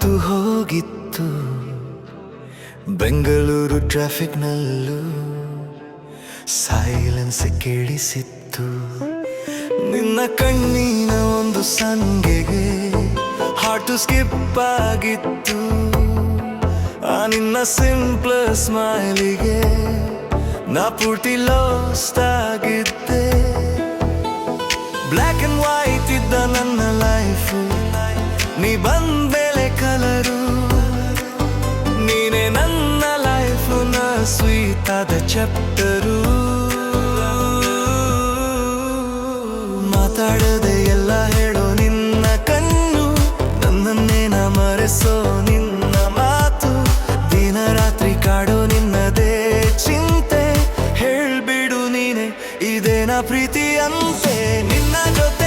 ನಿಂತು ಹೋಗಿತ್ತು. ಬೆಂಗಳೂರು ಟ್ರಾಫಿಕ್ನಲ್ಲೂ ಸೈಲೆನ್ಸ್ ಕೇಳಿಸಿತ್ತು. ನಿನ್ನ ಕಣ್ಣಿನ ಒಂದು ಸಂಗೆಗೆ ಹಾಟು ಸ್ಕಿಪ್ ಆಗಿತ್ತು. ಆ ನಿನ್ನ ಸಿಂಪ್ಲ ಸ್ಮೈಲಿಗೆ ನಾ ಪೂರ್ತಿ ಲಾಸ್ಟ್ ಆಗಿದ್ದೆ. ಬ್ಲ್ಯಾಕ್ ಅಂಡ್ ವೈಟ್ ಇದ್ದ ನನ್ನ ಲೈಫು ನೀ ಬಂದ್ಮೇಲೆ ಆದ ಚಾಪ್ಟರು. ಮಾತಾಡದೆ ಎಲ್ಲ ಹೇಳೋ ನಿನ್ನ ಕಣ್ಣು. ನನ್ನನ್ನೇನ ಮರೆಸೋ ನಿನ್ನ ಮಾತು. ದಿನ ರಾತ್ರಿ ಕಾಡೋ ನಿನ್ನದೇ ಚಿಂತೆ. ಹೇಳ್ಬಿಡು ನೀನೆ ಇದೇನ ಪ್ರೀತಿ ಅಂತೆ ನಿನ್ನ ಜೊತೆ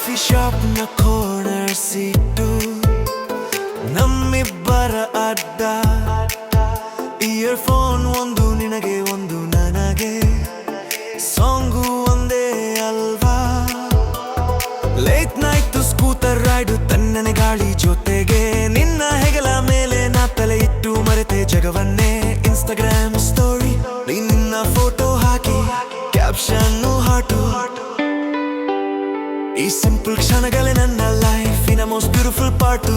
ಕಾಫಿ ಶಾಪ್ನ ಕಾರ್ನರ್ ಸೀಟು ನಮ್ಮಿಬ್ಬರ ಅಡ್ಡ. ಇಯರ್ಫೋನ್ ಒಂದು, ನಿನಗೆ ಒಂದು, ನನಗೆ. ಸಾಂಗು ಒಂದೇ ಅಲ್ವಾ? ಲೇಟ್ ನೈಟ್ ಸ್ಕೂಟರ್ ರೈಡು ತನ್ನನೆ ಗಾಳಿ ಜೊತೆಗೆ. ನಿನ್ನ ಹೆಗಲ ಮೇಲೆ ನಾ ತಲೆ ಇಟ್ಟು ಮರೆತೆ ಜಗವನ್ನೇ. ಇನ್ಸ್ಟಾಗ್ರಾಮ್ ಸ್ಟೋರಿ ನಿನ್ನ ಫೋಟೋ ಹಾಕಿ ಕ್ಯಾಪ್ಷನ್ ಹಾಟು. ಈ ಸಿಂಪಲ್ ಕ್ಷಣಗಳೇ ನನ್ನ ಲೈಫಿನ ಮೋಸ್ಟ್ ಬ್ಯೂಟಿಫುಲ್ ಪಾರ್ಟು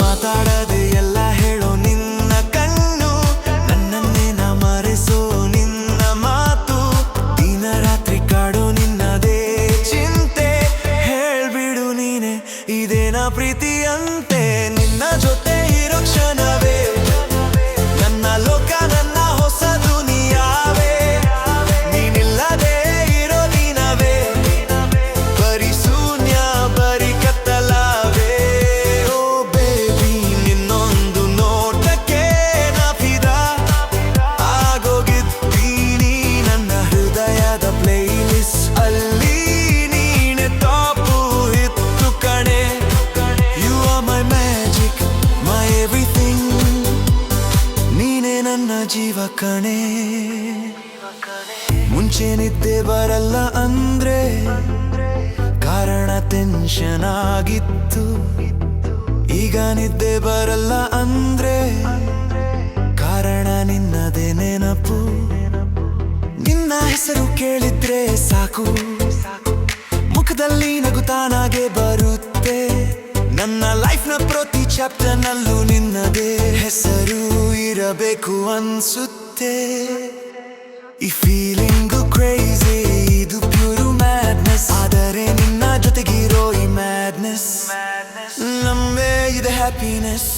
ಮಾತಾಡದೆ ಎಲ್ಲ ಕಣೆ. ಮುಂಚೆ ನಿದ್ದೆ ಬರಲ್ಲ ಅಂದ್ರೆ ಕಾರಣ ಟೆನ್ಷನ್ ಆಗಿತ್ತು. ಈಗ ನಿದ್ದೆ ಬರಲ್ಲ ಅಂದ್ರೆ ಕಾರಣ ನಿನ್ನದೇ ನೆನಪು. ನಿನ್ನ ಹೆಸರು ಕೇಳಿದ್ರೆ ಸಾಕು. ಮುಖದಲ್ಲಿ ನಗುತ್ತಾನಾಗೆ ಲೈಫ್ನ ಪ್ರತಿ ಚಾಪ್ಟರ್ ನಲ್ಲೂ ನಿನ್ನದೇ ಹೆಸರು ಇರಬೇಕು ಅನ್ಸುತ್ತೆ. ಈ ಫೀಲಿಂಗು ಕ್ರೇಜಿ ಇದು ಪ್ಯೂರು ಮ್ಯಾಡ್ನೆಸ್ ಆದರೆ ನಿನ್ನ ಜೊತೆಗಿರೋ ಈ ಮ್ಯಾಡ್ನೆಸ್ ನಮ್ಮೇ ಇದೆ ಹ್ಯಾಪಿನೆಸ್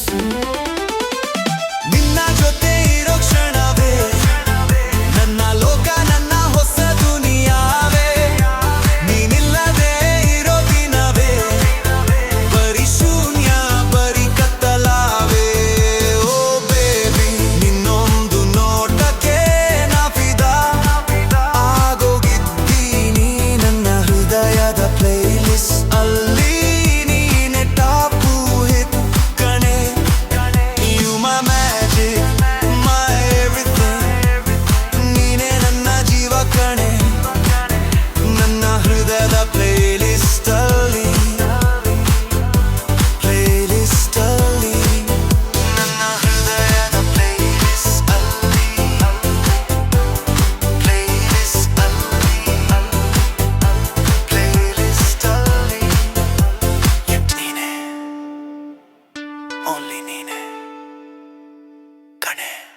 またね